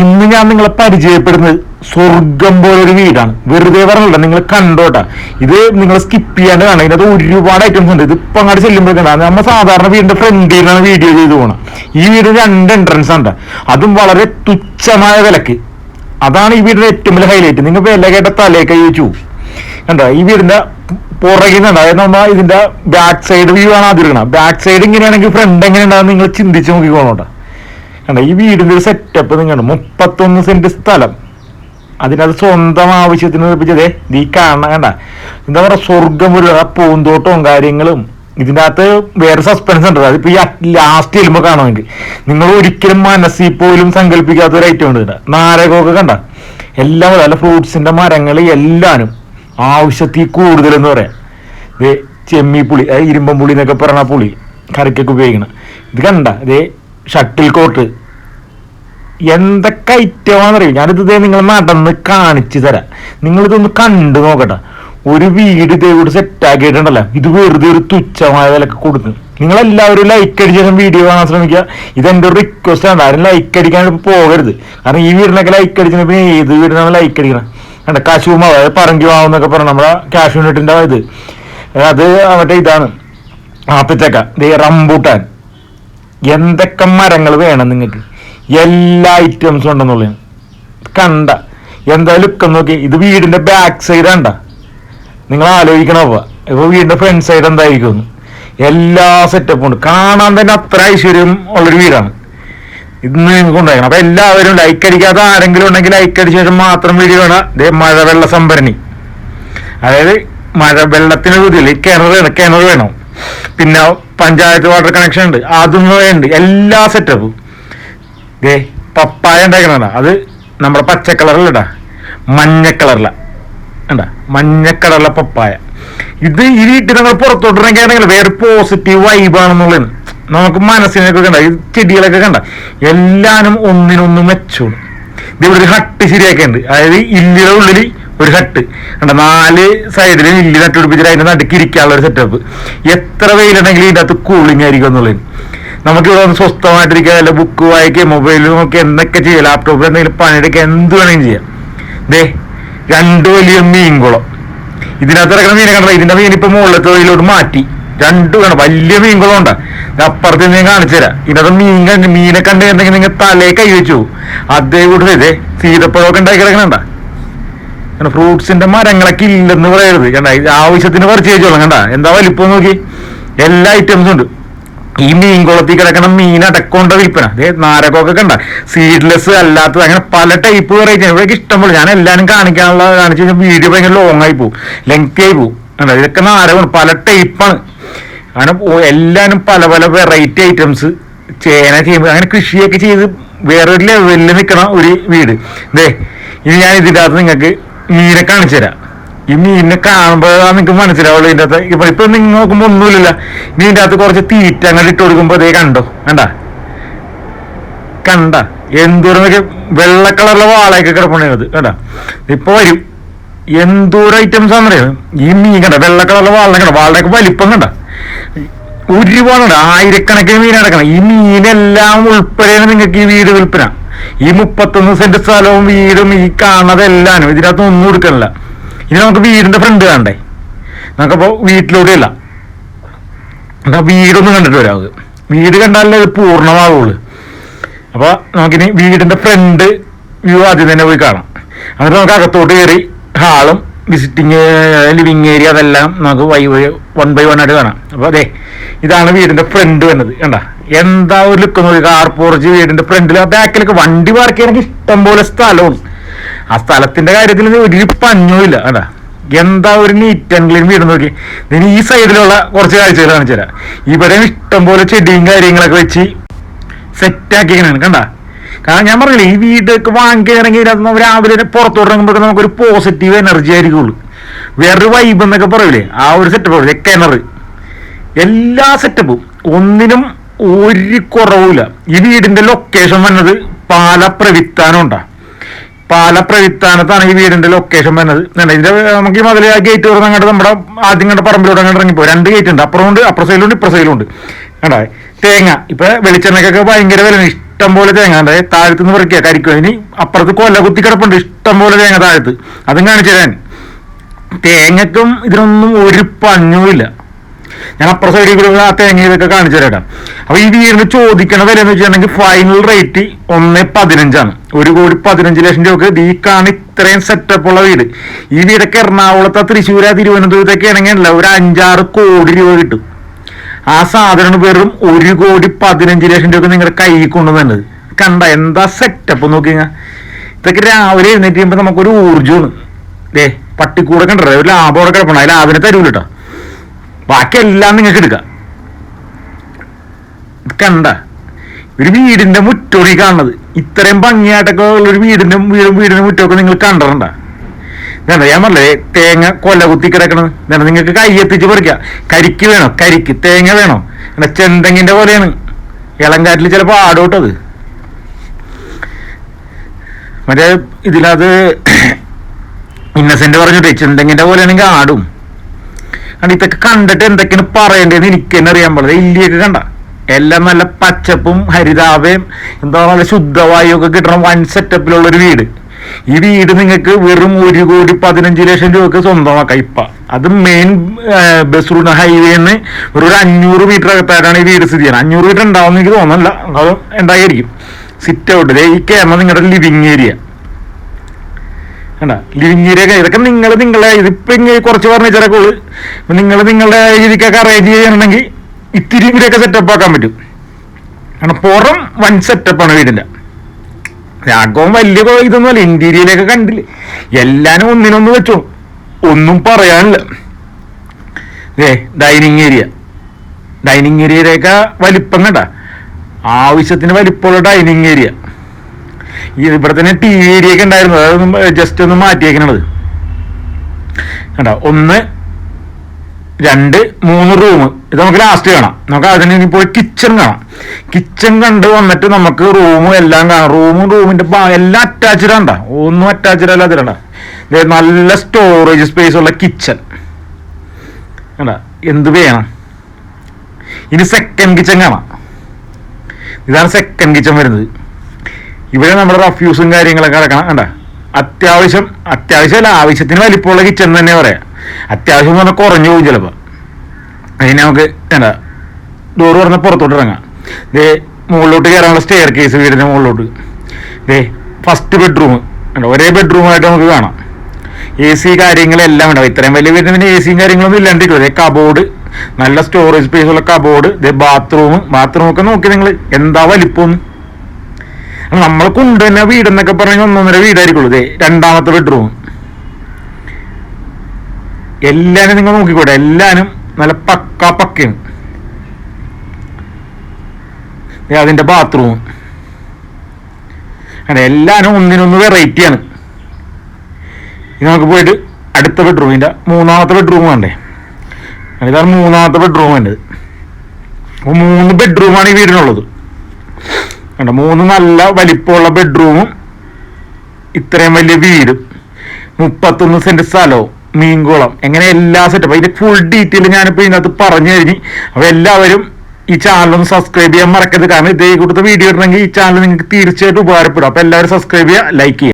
ഇന്ന് ഞാൻ നിങ്ങളെ പരിചയപ്പെടുന്നത് സ്വർഗം ഒരു വീടാണ്. വെറുതെ പറഞ്ഞില്ല നിങ്ങൾ കണ്ടോട്ടെ. ഇത് നിങ്ങൾ സ്കിപ്പ് ചെയ്യാണ്ട് കാണാം ഇതിനകത്ത് ഒരുപാട് ഐറ്റംസ് ഉണ്ട്. ഇത് ഇപ്പൊ അങ്ങോട്ട് ചെല്ലുമ്പോഴേക്കാണ് നമ്മൾ സാധാരണ വീടിന്റെ ഫ്രണ്ടിലാണ് വീഡിയോ ചെയ്ത് പോകണം ഈ വീട് രണ്ട് എൻട്രൻസ് ഉണ്ട് അതും വളരെ തുച്ഛമായ വിലക്ക്. അതാണ് ഈ വീടിന്റെ ഏറ്റവും വലിയ ഹൈലൈറ്റ് നിങ്ങൾ വില കേട്ട തലയൊക്കെ ചോദിച്ചു. കണ്ടോ? ഈ വീടിന്റെ പുറകിൽ നിന്നുണ്ട് അതായത് നമ്മ ഇതിന്റെ ബാക്ക് സൈഡ് വ്യൂ ആണ് ആദ്യം ബാക്ക് സൈഡ് ഇങ്ങനെയാണെങ്കിൽ ഫ്രണ്ട് എങ്ങനെ നിങ്ങൾ ചിന്തിച്ച് നോക്കിക്കോണോട്ടാ കണ്ട ഈ വീടിന്റെ ഒരു സെറ്റപ്പ് നിങ്ങൾ മുപ്പത്തൊന്ന് സെന്റ് സ്ഥലം. അതിനത് സ്വന്തം ആവശ്യത്തിന് നിർമ്മിച്ചതേ. നീ കാണണം കണ്ട. എന്താ പറയുക സ്വർഗം ഒരു ആ പൂന്തോട്ടവും കാര്യങ്ങളും ഇതിന്റെ അകത്ത് വേറെ സസ്പെൻസ് ഉണ്ട് അതിപ്പോ ഈ ലാസ്റ്റ് ചെല്ലുമ്പോൾ കാണുമെങ്കിൽ നിങ്ങൾ ഒരിക്കലും മനസ്സിൽ പോലും സങ്കല്പിക്കാത്ത ഒരു ഐറ്റം ഉണ്ട് നാരകമൊക്കെ കണ്ട. എല്ലാം അല്ല ഫ്രൂട്ട്സിന്റെ മരങ്ങൾ എല്ലാനും ആവശ്യത്തിൽ കൂടുതൽ എന്ന് പറയാം ഇത് ചെമ്മിപ്പുളി അതായത് ഇരുമ്പം പുളി എന്നൊക്കെ പറയണ പുളി കറിക്കൊക്കെ ഉപയോഗിക്കണം. ഇത് കണ്ട ഇതേ ഷട്ടിൽ കോട്ട് എന്തൊക്കെ ഐറ്റമാണെന്നറിയും? ഞാനിത് നിങ്ങൾ നടന്ന് കാണിച്ചു തരാം. നിങ്ങളിതൊന്ന് കണ്ടു നോക്കട്ടെ. ഒരു വീട് ഇതേ കൂടി സെറ്റ് ആക്കിയിട്ടുണ്ടല്ലോ. ഇത് വെറുതെ ഒരു തുച്ഛമായ വിലക്ക് കൊടുക്കും നിങ്ങളെല്ലാവരും ലൈക്ക് അടിച്ച ശേഷം വീഡിയോ കാണാൻ ശ്രമിക്കുക. ഇതെന്റെ ഒരു റിക്വസ്റ്റ് ആണ്. ആരും ലൈക്ക് അടിക്കാൻ പോകരുത്. കാരണം ഈ വീടിനൊക്കെ ലൈക്ക് അടിച്ചാൽ പിന്നെ ഏത് വീടിനാണ് ലൈക്ക് അടിക്കണം? കണ്ട? കാശുമ അതായത് പറങ്കി വാങ്ങുന്നൊക്കെ പറഞ്ഞു നമ്മുടെ കാശ് യൂണിറ്റിന്റെ ഇത്. അത് മറ്റേ ഇതാണ്. ആപ്പിച്ചക്ക. ദേ റംബൂട്ടാൻ. എന്തൊക്കെ മരങ്ങൾ വേണം നിങ്ങൾക്ക്? എല്ലാ ഐറ്റംസും ഉണ്ടെന്നുള്ള കണ്ട. എന്താ ലുക്ക് നോക്കി. ഇത് വീടിന്റെ ബാക്ക് സൈഡ് കണ്ട. നിങ്ങൾ ആലോചിക്കണോ ഇപ്പൊ വീടിന്റെ ഫ്രണ്ട് സൈഡ് എന്തായിരിക്കും എല്ലാ സെറ്റപ്പും ഉണ്ട്. കാണാൻ തന്നെ അത്ര ഐശ്വര്യം ഉള്ളൊരു വീടാണ്. ഇന്ന് നിങ്ങൾക്ക് ഉണ്ടായിരിക്കണം അപ്പൊ എല്ലാവരും ലൈക്ക് അടിക്കാത്ത ആരെങ്കിലും ഉണ്ടെങ്കിൽ ലൈക്ക് അടിച്ച ശേഷം മാത്രം വീഡിയോ കാണാം ദേ മഴവെള്ള സംഭരണി. അതായത് മഴ വെള്ളത്തിന് ഇതില്ല കിണർ വേണം. കിണർ വേണം. പിന്നെ പഞ്ചായത്ത് വാട്ടർ കണക്ഷൻ ഉണ്ട്. അതും ഉണ്ട്. എല്ലാ സെറ്റപ്പും ദേ പപ്പായ ഉണ്ടാക്കണ അത് നമ്മുടെ പച്ച കളറിലിടാ. മഞ്ഞ കളറില. ഉണ്ടാ മഞ്ഞ കളറിലെ പപ്പായ. ഇത് ഈ വീട്ടിൽ നിങ്ങൾ പുറത്തോട്ടിറങ്ങിയാണെങ്കിൽ വേറെ പോസിറ്റീവ് വൈബാണെന്നുള്ളത് നമുക്ക് മനസ്സിനൊക്കെ കണ്ട. ഈ ചെടികളൊക്കെ കണ്ട. എല്ലാനും ഒന്നിനൊന്നും മെച്ചോളും ഇതിവിടെ ഒരു ഹട്ട് ശരിയാക്കുന്നുണ്ട് അതായത് ഇല്ലിയുടെ ഉള്ളിൽ ഒരു ഹട്ട് കണ്ട? നാല് സൈഡിൽ ഇല്ലി നട്ടുപിടിപ്പിച്ചിട്ട് അതിന്റെ നടുക്ക് ഇരിക്കാനുള്ള ഒരു സെറ്റപ്പ് എത്ര വെയിലുണ്ടെങ്കിലും ഇതിന്റെ അകത്ത് കൂളിംഗ് ആയിരിക്കും എന്നുള്ളത്. നമുക്ക് ഇവിടെ ഒന്ന് സ്വസ്ഥമായിട്ടിരിക്കുക അല്ല ബുക്ക് വായിക്കുക മൊബൈൽ നോക്കി എന്തൊക്കെ ചെയ്യാം ലാപ്ടോപ്പിൽ എന്തെങ്കിലും പണിയെടുക്കുക എന്ത് വേണമെങ്കിലും ചെയ്യാം. ദേ രണ്ട് വലിയ മീൻകുളം. ഇതിനകത്ത് ഇറക്കുന്ന മീനെ കണ്ടത് ഇതിന്റെ മീൻ ഇപ്പൊ മുകളിലത്തെ തൊഴിലോട്ട് മാറ്റി. രണ്ട് വേണം. വലിയ മീൻകുളം ഉണ്ടാ. അപ്പുറത്ത് ഞാൻ കാണിച്ചു തരാം. ഇതിനകത്ത് മീൻ കണ്ട് മീനെ കണ്ട് എന്തെങ്കിലും നിങ്ങൾ തലേ കൈ വെച്ചു. അതേ കൂട്ടർ ഇതേ സീതപ്പഴമൊക്കെ ഉണ്ടാക്കി കിടക്കണണ്ട ഫ്രൂട്ട്സിന്റെ മരങ്ങളൊക്കെ ഇല്ലെന്ന് പറയരുത്. കണ്ട ആവശ്യത്തിന് പറിച്ച് ചോദിച്ചോളാം കണ്ട. എന്താ വലിപ്പം നോക്കി? എല്ലാ ഐറ്റംസും ഉണ്ട്. ഈ മീൻ കുളത്തിൽ കിടക്കണ മീൻ അടക്കൊണ്ട വിൽപ്പന. നാരകമൊക്കെ കണ്ട? സീഡ്ലെസ് അല്ലാത്തത്. അങ്ങനെ പല ടൈപ്പ് വെറൈറ്റി ഇവിടെ ഇഷ്ടം പോലെ ഞാൻ എല്ലാവരും കാണിക്കാനുള്ള കാണിച്ചു കഴിഞ്ഞാൽ വീഡിയോ ഭയങ്കര ലോങ് ആയി പോകും ലെങ്ത് ആയി പോകും കണ്ടോ ഇതൊക്കെ നാരകമാണ് പല ടൈപ്പാണ് അങ്ങനെ എല്ലാവരും പല പല വെറൈറ്റി ഐറ്റംസ് ചേന ചെയ്യുമ്പോൾ അങ്ങനെ കൃഷിയൊക്കെ ചെയ്ത് വേറൊരു ലെവലിൽ നിൽക്കണ ഒരു വീട്. ദേ ഇനി ഞാൻ ഇതിന്റെ അകത്ത് നിങ്ങൾക്ക് മീനെ കാണിച്ചു തരാം. ഈ മീനിനെ കാണുമ്പോഴാണ് നിങ്ങക്ക് മനസ്സിലാവുള്ളൂ ഇതിന്റെ അകത്ത്. ഇപ്പൊ ഇപ്പൊ നിങ്ങൾ നോക്കുമ്പോൾ ഒന്നുമില്ല ഇനി ഇതിന്റെ അകത്ത് കുറച്ച് തീറ്റ അങ്ങോട്ട് ഇട്ട് കൊടുക്കുമ്പോൾ അതേ കണ്ടോ? കണ്ട? കണ്ട? എന്തോരം വെള്ള കളറിലെ വാളയൊക്കെ കിടപ്പുണ്ടത് കണ്ട? ഇപ്പൊ വരും. എന്തോരം ഐറ്റംസ് ആണെന്നറിയാം? ഈ മീൻ കണ്ട? വെള്ള കളറിലെ വാളിനെ കണ്ട? വാളിനൊക്കെ വലിപ്പം കണ്ട? ഒരുപാടുണ്ട്. ആയിരക്കണക്കിന് മീൻ അടക്കണം. ഈ മീനെല്ലാം ഉൾപ്പെടെയാണ് നിങ്ങൾക്ക് ഈ വീട് വിൽപ്പന. ഈ മുപ്പത്തൊന്ന് സെന്റ് സ്ഥലവും വീടും ഈ കാണതെല്ലാം ഇതിനകത്ത് ഒന്നും കൊടുക്കണില്ല. ഇനി നമുക്ക് വീടിന്റെ ഫ്രണ്ട് കാണണ്ടേ? നമുക്കപ്പോ വീട്ടിലൂടെയല്ല എന്നാ വീടൊന്നും കണ്ടിട്ട് വരാം വീട് കണ്ടാലേ അത് പൂർണമാവുള്ളൂ. അപ്പൊ നമുക്കിനി വീടിന്റെ ഫ്രണ്ട് വ്യൂ ആദ്യം തന്നെ പോയി കാണാം. എന്നിട്ട് നമുക്ക് അകത്തോട്ട് കയറി ഹാളും വിസിറ്റിംഗ് ലിവിങ് ഏരിയ അതെല്ലാം നമുക്ക് വൈ വൺ ബൈ വൺ ആയിട്ട് കാണാം. അപ്പൊ അതെ ഇതാണ് വീടിന്റെ ഫ്രണ്ട് വന്നത് കണ്ട? എന്താ ഒരു ലുക്ക് നോക്കി കാർ പോർച്ച് വീടിന്റെ ഫ്രണ്ടിൽ ബാക്കിലൊക്കെ വണ്ടി പാർക്ക് ചെയ്യണമെങ്കിൽ ഇഷ്ടം പോലെ സ്ഥലവും. ആ സ്ഥലത്തിന്റെ കാര്യത്തിൽ ഒരു പഞ്ഞുമില്ല കണ്ട? എന്താ ഒരു നീറ്റ് ആൻഡ് ക്ലീൻ വീട് നോക്കി. ഇനി ഈ സൈഡിലുള്ള കുറച്ച് കാഴ്ചകൾ കാണിച്ചു തരാം ഇഷ്ടം പോലെ ചെടിയും കാര്യങ്ങളൊക്കെ വെച്ച് സെറ്റാക്കിയാണ് കണ്ട? കാരണം ഞാൻ പറഞ്ഞില്ലേ ഈ വീടൊക്കെ വാങ്ങിക്കുകയാണെങ്കിൽ ഇതിനകത്ത് രാവിലെ പുറത്തു ഇറങ്ങുമ്പോൾ നമുക്കൊരു പോസിറ്റീവ് എനർജി ആയിരിക്കുള്ളൂ. വേറൊരു വൈബ് എന്നൊക്കെ പറയൂലേ ആ ഒരു സെറ്റപ്പ് കിണർ. എല്ലാ സെറ്റപ്പും ഒന്നിനും ഒരു കുറവുമില്ല. ഈ വീടിന്റെ ലൊക്കേഷൻ വന്നത് പാല പ്രവിത്താനം ഉണ്ടാ പാല പ്രവിത്താനത്താണ് ഈ വീടിന്റെ ലൊക്കേഷൻ വന്നത്. ഇതിന്റെ നമുക്ക് ഈ മതിൽ ഗേറ്റ് തുറന്ന് അങ്ങോട്ട് നമ്മുടെ ആദ്യം കണ്ട പറമ്പിലൂടെ അങ്ങോട്ട് ഇറങ്ങിപ്പോ. രണ്ട് ഗേറ്റ് ഉണ്ട് അപ്പുറമുണ്ട് അപ്പുറ സൈഡിലുണ്ട് ഇപ്പുറ സൈഡിലുണ്ട് കണ്ടാ? തേങ്ങ ഇപ്പൊ വെളിച്ചെണ്ണക്കൊക്കെ ഭയങ്കര വില ഇഷ്ടം പോലെ തേങ്ങ ഉണ്ട് താഴത്ത് നിന്ന് പറിക്കുക കരിക്കും. ഇനി അപ്പുറത്ത് കൊല്ല കുത്തി കിടപ്പുണ്ട്. ഇഷ്ടം പോലെ തേങ്ങ താഴത്ത്. അതും കാണിച്ചു തരാൻ. തേങ്ങക്കും ഇതിനൊന്നും ഒരു പഞ്ഞുമില്ല ഞാൻ അപ്പുറ സൈഡിൽ കൂടെ ആ തേങ്ങ ഇതൊക്കെ കാണിച്ചു തരാം. അപ്പൊ ഈ വീടിന് ചോദിക്കണ വില എന്ന് വെച്ചിട്ടുണ്ടെങ്കിൽ ഫൈനൽ റേറ്റ് ഒന്ന് പതിനഞ്ചാണ്. ഒരു കോടി പതിനഞ്ച് ലക്ഷം രൂപക്ക് ഈ കാണി ഇത്രയും സെറ്റപ്പ് ഉള്ള വീട്. ഈ വീടൊക്കെ എറണാകുളത്തെ തൃശ്ശൂര തിരുവനന്തപുരത്തൊക്കെ ആണെങ്കിൽ ഒരു അഞ്ചാറ് കോടി രൂപ കിട്ടും. ആ സാധനം വെറും ഒരു കോടി പതിനഞ്ച് ലക്ഷം രൂപ നിങ്ങളുടെ കൊണ്ടു കൊണ്ടുവന്നത്. കണ്ട എന്താ സെറ്റപ്പ് നോക്കിങ്ങ. ഇതൊക്കെ രാവിലെ എഴുന്നേറ്റ് ചെയ്യുമ്പോൾ നമുക്കൊരു ഊർജമാണ് അല്ലേ പട്ടിക്കൂടെ കണ്ടോ ഒരു ലാഭം അവിടെ കിടപ്പണം അതിൽ ലാഭിനെ തരൂല കേട്ടോ ബാക്കിയെല്ലാം നിങ്ങൾക്ക് എടുക്കാം. കണ്ട. ഒരു വീടിന്റെ മുറ്റോടി കാണുന്നത്. ഇത്രയും ഭംഗിയായിട്ടൊക്കെ ഉള്ള ഒരു വീടിന്റെ വീടും വീടിന്റെ മുറ്റമൊക്കെ നിങ്ങൾ കണ്ടിട്ടുണ്ട? ഇതാണ് ഞാൻ പറഞ്ഞേ തേങ്ങ കൊല കുത്തി കിടക്കണത്. എന്താണ് നിങ്ങൾക്ക് കൈ എത്തിച്ച് പറിക്കാം കരിക്ക് വേണോ കരിക്ക് തേങ്ങ വേണോ. എന്നാ ചെന്തെങ്ങിന്റെ പോലെയാണ്. ഇളം കാറ്റിൽ ചിലപ്പോൾ ആടോട്ടത് മറ്റേ ഇതിലത് ഇന്നസെന്റ് പറഞ്ഞിട്ടേ ചെന്തെങ്ങിന്റെ പോലെയാണെങ്കിൽ ആടും. കാരണം ഇതൊക്കെ കണ്ടിട്ട് എന്തൊക്കെയാണ് പറയേണ്ടതെന്ന് എനിക്ക് തന്നെ അറിയാൻ പാടില്ല. ഇല്ലിയൊക്കെ കണ്ട. എല്ലാം നല്ല പച്ചപ്പും ഹരിതാപയും എന്താ നല്ല ശുദ്ധവായു ഒക്കെ കിട്ടണം. വൺ സെറ്റപ്പിലുള്ള ഒരു വീട്. ഈ വീട് നിങ്ങൾക്ക് വെറും ഒരു കോടി പതിനഞ്ച് ലക്ഷം രൂപക്ക് സ്വന്തമാക്കാം ഇപ്പ. അത് മെയിൻ ബസ് റൂട്ട് ഹൈവേന്ന് ഒരു അഞ്ഞൂറ് മീറ്റർ അകത്തായിട്ടാണ് ഈ വീട് സ്ഥിതി ചെയ്യുന്നത്. അഞ്ഞൂറ് മീറ്റർ ഉണ്ടാവും എനിക്ക് തോന്നുന്നില്ല. അത് ഉണ്ടായിരിക്കും. സിറ്റ് ഔട്ട് ഈ കേരളം നിങ്ങളുടെ ലിവിങ് ഏരിയ കണ്ട? ലിവിങ് ഏരിയ ഇതൊക്കെ നിങ്ങൾ നിങ്ങളെ ഇതിപ്പോ ഇങ്ങനെ കുറച്ച് ഫർണിച്ചറൊക്കെ ഉള്ളു. നിങ്ങൾ നിങ്ങളുടെ രീതിക്കൊക്കെ അറേഞ്ച് ചെയ്യണമെങ്കിൽ ഇത്തിരി ഇവിടെയൊക്കെ സെറ്റപ്പ് ആക്കാൻ പറ്റും. കാരണം പുറം വൺ സെറ്റപ്പാണ് വീടിന്റെ. രാഘവം വലിയ ഇതൊന്നും അല്ല ഇന്റീരിയലൊക്കെ കണ്ടില്ല? എല്ലാനും ഒന്നിനൊന്ന് വെച്ചു. ഒന്നും പറയാനില്ല. ഏ ഡൈനിങ് ഏരിയ. ഡൈനിങ് ഏരിയയിലേക്ക് വലിപ്പം കണ്ട? ആവശ്യത്തിന് വലിപ്പമുള്ള ഡൈനിങ് ഏരിയ. ഇവിടെ തന്നെ ടി വി ഏരിയ ഒക്കെ ഉണ്ടായിരുന്നു അതായത് ജസ്റ്റ് ഒന്ന് മാറ്റിയേക്കണത്. കണ്ട? ഒന്ന് രണ്ട് മൂന്ന് റൂം ഇത് നമുക്ക് ലാസ്റ്റ് കാണാം. നമുക്ക് അതിന് ഇനി പോയി കിച്ചൺ കാണാം. കിച്ചൺ കണ്ട് വന്നിട്ട് നമുക്ക് റൂമും എല്ലാം കാണാം. റൂമും റൂമിന്റെ എല്ലാം അറ്റാച്ച്ഡ് ആണ്ട ഒന്നും അറ്റാച്ച്ഡ് അല്ല അതിലണ്ട നല്ല സ്റ്റോറേജ് സ്പേസ് ഉള്ള കിച്ചൺ എന്ത് വേണം? ഇനി സെക്കൻഡ് കിച്ചൺ കാണാം. ഇതാണ് സെക്കൻഡ് കിച്ചൺ വരുന്നത്. ഇവിടെ നമ്മുടെ റഫ്യൂസും കാര്യങ്ങളൊക്കെ അടക്കണം കണ്ട? അത്യാവശ്യം അത്യാവശ്യമല്ല ആവശ്യത്തിന് വലിപ്പമുള്ള കിച്ചൺ തന്നെ പറയാം. അത്യാവശ്യം പറഞ്ഞാൽ കുറഞ്ഞു പോകും ചിലപ്പോൾ അതിന് നമുക്ക് എന്താ ഡോറ് പറഞ്ഞാൽ പുറത്തോട്ട് ഇറങ്ങാം. ദേ മുകളിലോട്ട് കയറാനുള്ള സ്റ്റെയർ കേസ് വീടിന്റെ മുകളിലോട്ട്. ദേ ഫസ്റ്റ് ബെഡ്റൂം ഒരേ ബെഡ്റൂമായിട്ട് നമുക്ക് കാണാം. എ സി കാര്യങ്ങളെല്ലാം ഉണ്ടാവും. ഇത്രയും വലിയ വീടിന് പിന്നെ എ സിയും കാര്യങ്ങളൊന്നും ഇല്ലാണ്ടിരിക്കും കബോർഡ് നല്ല സ്റ്റോറേജ് സ്പേസ് ഉള്ള കബോർഡ് ദേ ബാത്റൂം ബാത്റൂം ഒക്കെ നോക്കി നിങ്ങൾ എന്താ വലിപ്പം? നമ്മൾ കൊണ്ടുവന്ന വീടെന്നൊക്കെ പറഞ്ഞാൽ ഒന്നൊന്നര വീടായിരിക്കുള്ളൂ. ഇതേ രണ്ടാമത്തെ ബെഡ്റൂം എല്ലാരും നിങ്ങൾ നോക്കിക്കോട്ടെ എല്ലാവരും നല്ല പക്ക പക്കയാണ്. അതിന്റെ ബാത്റൂം അതെ എല്ലാവരും ഒന്നിനൊന്ന് വെറൈറ്റിയാണ് ഇനി നമുക്ക് പോയിട്ട് അടുത്ത ബെഡ്റൂമിന്റെ മൂന്നാമത്തെ ബെഡ്റൂം വേണ്ടേ? ഇതാണ് മൂന്നാമത്തെ ബെഡ്റൂം വേണ്ടത്. അപ്പൊ മൂന്ന് ബെഡ്റൂമാണ് ഈ വീടിനുള്ളത്. കണ്ടോ മൂന്ന് നല്ല വലിപ്പമുള്ള ബെഡ്റൂമും ഇത്രയും വലിയ വീടും. മുപ്പത്തൊന്ന് സെന്റ് സ്ഥലവും. മീൻകുളം. എങ്ങനെ എല്ലാ സെറ്റപ്പ് അതിന്റെ ഫുൾ ഡീറ്റെയിൽ ഞാനിപ്പോ ഇതിനകത്ത് പറഞ്ഞു കഴിഞ്ഞ്. അപ്പൊ എല്ലാവരും ഈ ചാനൽ ഒന്ന് സബ്സ്ക്രൈബ് ചെയ്യാൻ മറക്കരുത്. കാരണം ഇതേ കൂട്ടത്തെ വീഡിയോ ഇടണമെങ്കിൽ ഈ ചാനൽ നിങ്ങൾക്ക് തീർച്ചയായിട്ടും ഉപകാരപ്പെടും. അപ്പൊ എല്ലാവരും സബ്സ്ക്രൈബ് ചെയ്യുക ലൈക്ക് ചെയ്യുക.